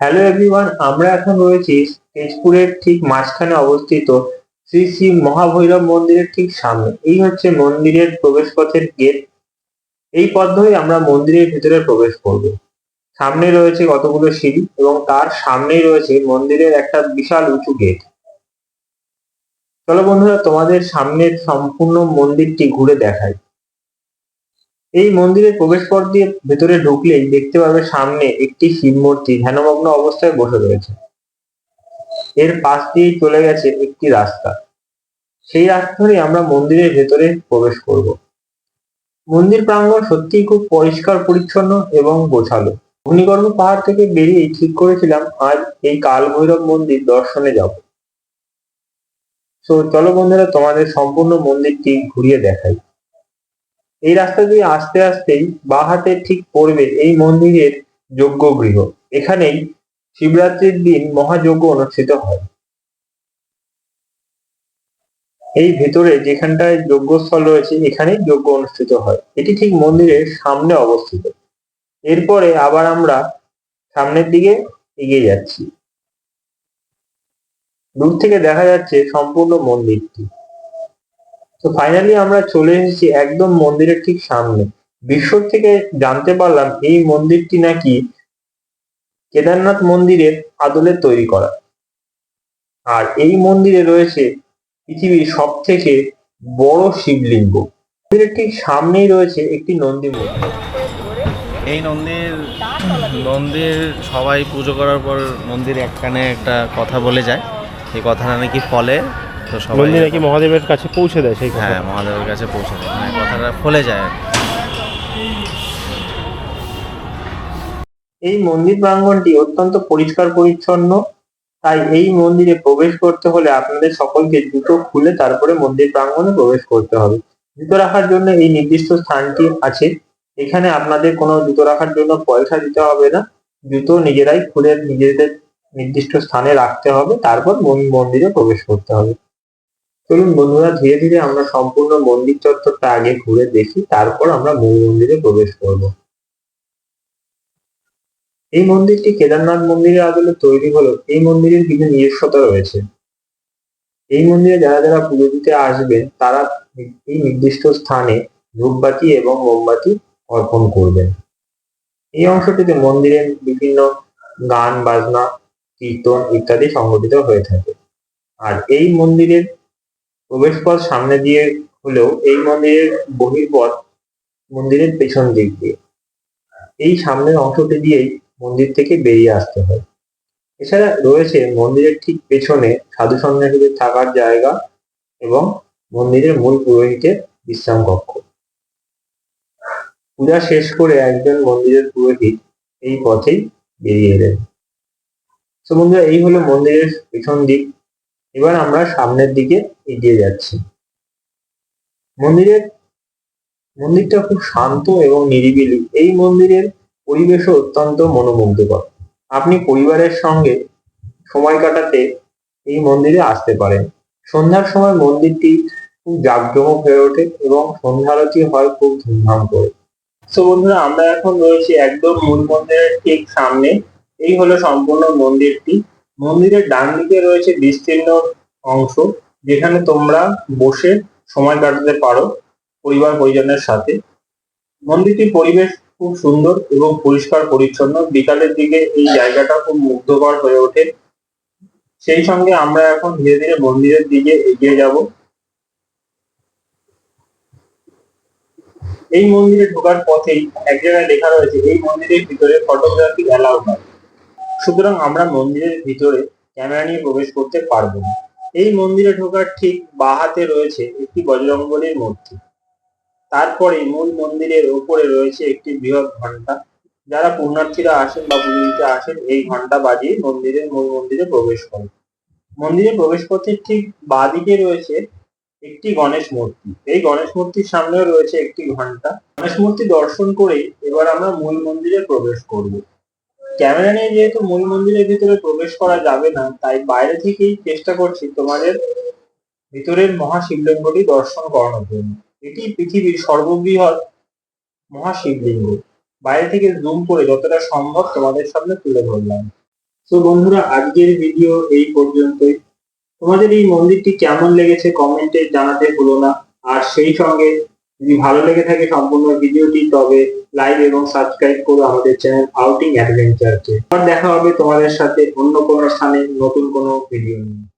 Hello everyone আমরা এখন রয়েছি তেজপুরের ঠিক মাঝখানে অবস্থিত শ্রী শ্রী মহাভৈরব মন্দিরের ঠিক সামনে। এই হচ্ছে মন্দিরের প্রবেশপথের গেট। এই পথ ধরে আমরা মন্দিরের ভিতরে প্রবেশ করব। সামনে রয়েছে কতগুলো সিঁড়ি এবং তার সামনেই রয়েছে মন্দিরের একটা বিশাল উঁচু গেট। চলো বন্ধুরা, তোমাদের সামনের সম্পূর্ণ মন্দিরটি ঘুরে দেখাই। এই মন্দিরের প্রবেশ পথ দিয়ে ভেতরে ঢুকলেই দেখতে পাবে সামনে একটি শিব মূর্তি ধ্যানমগ্ন অবস্থায় বসে রয়েছে। এর পাশ দিয়ে চলে গেছে একটি রাস্তা। সেই রাস্তা ধরেই আমরা মন্দিরের ভেতরে প্রবেশ করব। মন্দির প্রাঙ্গণ সত্যিই খুব পরিষ্কার, পরিচ্ছন্ন এবং গোছালো। অগ্নিগর্ভ পাহাড় থেকে বেরিয়েই ঠিক করেছিলাম, আজ এই কাল ভৈরব মন্দির দর্শনে যাব। তো চলো বন্ধুরা, তোমাদের সম্পূর্ণ মন্দিরটি ঘুরিয়ে দেখাই। এই রাস্তা দিয়ে আস্তে আস্তেই বাঁ হাতে ঠিক পড়বে এই মন্দিরের যজ্ঞ গৃহ। এখানেই শিবরাত্রির দিন মহাযজ্ঞ অনুষ্ঠিত হয়। এই ভেতরে যেখানটায় যজ্ঞস্থল রয়েছে, এখানেই যজ্ঞ অনুষ্ঠিত হয়। এটি ঠিক মন্দিরের সামনে অবস্থিত। এরপরে আবার আমরা সামনের দিকে এগিয়ে যাচ্ছি। দূর থেকে দেখা যাচ্ছে সম্পূর্ণ মন্দিরটি। তো ফাইনালি আমরা চলে এসেছি একদম মন্দিরের ঠিক সামনে। বিশ্ব থেকে জানতে পারলাম এই মন্দিরটি নাকি কেদারনাথ মন্দিরের আদলে তৈরি করা। আর এই মন্দিরে রয়েছে পৃথিবীর সব থেকে বড় শিবলিঙ্গ। মন্দিরের ঠিক সামনেই রয়েছে একটি নন্দী মূর্তি। এই নন্দীর নন্দীর সবাই পুজো করার পর মন্দিরে একখানে একটা কথা বলে যায়। এই কথাটা নাকি ফলে তো সবাই মন্দির নাকি মহাদেবের কাছে পৌঁছে দেয় সেই কথা হ্যাঁ মহাদেবের কাছে পৌঁছে দেয়। মানে কথাটা ফলে যায় আর কি। এই মন্দির প্রাঙ্গণটি অত্যন্ত পরিষ্কার পরিচ্ছন্ন। তাই এই মন্দিরে প্রবেশ করতে হলে আপনাদের সকলকে জুতো খুলে তারপরে মন্দির প্রাঙ্গণে প্রবেশ করতে হবে। জুতো রাখার জন্য এই নির্দিষ্ট স্থানটি আছে। এখানে আপনাদের কোনো জুতো রাখার জন্য পয়সা দিতে হবে না। জুতো নিজেরাই খুলে নিজেদের নির্দিষ্ট স্থানে রাখতে হবে। তারপর মন- মন্দিরে প্রবেশ করতে হবে। চলুন বন্ধুরা, ধীরে ধীরে আমরা সম্পূর্ণ মন্দির চত্বরটা আগে ঘুরে দেখি, তারপর আমরা মূল মন্দিরে প্রবেশ করব। এই মন্দিরটি কেদারনাথ মন্দিরের আদলে তৈরি হলো, এই মন্দিরের কিছু নিজস্বতা রয়েছে। এই মন্দিরে যারা যারা পুজো দিতে আসবেন, তারা এই নির্দিষ্ট স্থানে ধূপবাতি এবং মোমবাতি অর্পণ করবেন। এই অংশটিতে মন্দিরের বিভিন্ন গান, বাজনা, কীর্তন ইত্যাদি সংগঠিত হয়ে থাকে। আর এই মন্দিরের প্রবেশপথ সামনে দিয়ে হলেও এই মন্দিরের বহির্পথ মন্দিরের পেছন দিক দিয়ে। এই সামনের অংশটি দিয়েই মন্দির থেকে বেরিয়ে আসতে হয়। এছাড়া রয়েছে মন্দিরের ঠিক পেছনে সাধু সন্ন্যাসীদের থাকার জায়গা এবং মন্দিরের মূল পুরোহিতের বিশ্রাম কক্ষ। পূজা শেষ করে একজন মন্দিরের পুরোহিত এই পথেই বেরিয়ে এলেন। তো বন্ধুরা, এই হলো মন্দিরের পেছন দিক। এবার আমরা সামনের দিকে এগিয়ে যাচ্ছি। মন্দিরের মন্দিরটা খুব শান্ত এবং নিরিবিলি। এই মন্দিরের পরিবেশও অত্যন্ত মনোমুগ্ধকর। আপনি পরিবারের সঙ্গে সময় কাটাতে এই মন্দিরে আসতে পারেন। সন্ধ্যার সময় মন্দিরটি খুব জাঁকজমক হয়ে ওঠে এবং সন্ধ্যা আরতি হয় খুব ধুমধাম করে। তো বন্ধুরা, আমরা এখন রয়েছি একদম মূল মন্দিরের ঠিক সামনে। এই হলো সম্পূর্ণ মন্দিরটি। মন্দিরের ডান দিকে রয়েছে বিস্তীর্ণ অংশ, যেখানে তোমরা বসে সময় কাটাতে পারো পরিবার পরিজনের সাথে। মন্দিরটির পরিবেশ খুব সুন্দর এবং পরিষ্কার পরিচ্ছন্ন। বিকালের দিকে এই জায়গাটা খুব মুগ্ধকর হয়ে ওঠে। সেই সঙ্গে আমরা এখন ধীরে ধীরে মন্দিরের দিকে এগিয়ে যাব। এই মন্দিরে ঢোকার পথেই এক জায়গায় লেখা রয়েছে, এই মন্দিরের ভিতরে ফটোগ্রাফি অ্যালাউ নয় সুতরাং আমরা মন্দিরের ভিতরে ক্যামেরা নিয়ে প্রবেশ করতে পারব না। এই মন্দিরে ঢোকার ঠিক বাঁ হাতে রয়েছে একটি বজরঙ্গলির মূর্তি। তারপরে মূল মন্দিরের ওপরে রয়েছে একটি বৃহৎ ঘণ্টা যারা পুণ্যার্থীরা আসেন বা পুজো আসেন, এই ঘণ্টা বাজিয়ে মন্দিরের মূল মন্দিরে প্রবেশ করেন মন্দিরে প্রবেশ পথের ঠিক বাঁদিকে রয়েছে একটি গণেশ মূর্তি। এই গণেশ মূর্তির সামনেও রয়েছে একটি ঘণ্টা গণেশ মূর্তি দর্শন করে এবার আমরা মূল মন্দিরে প্রবেশ করব। ক্যামেরা নিয়ে যেহেতু মূল মন্দিরের ভিতরে প্রবেশ করা যাবে না, তাই বাইরে থেকেই চেষ্টা করছি তোমাদের ভিতরের মহাশিবলিঙ্গটি দর্শন করানোর জন্য। এটি পৃথিবীর সর্ববৃহৎ মহাশিবলিঙ্গ। বাইরে থেকে জুম করে যতটা সম্ভব তোমাদের সামনে তুলে ধরলাম। তো বন্ধুরা, আজকের ভিডিও এই পর্যন্তই। তোমাদের এই মন্দিরটি কেমন লেগেছে কমেন্টে জানাতে ভুলো না। আর সেই সঙ্গে যদি ভালো লেগে থাকে সম্পূর্ণ ভিডিওটি, তবে লাইক এবং সাবস্ক্রাইব করো আমাদের চ্যানেল আউটিং অ্যাডভেঞ্চারকে আবার দেখা হবে তোমাদের সাথে অন্য কোনো স্থানে নতুন কোনো ভিডিও নিয়ে।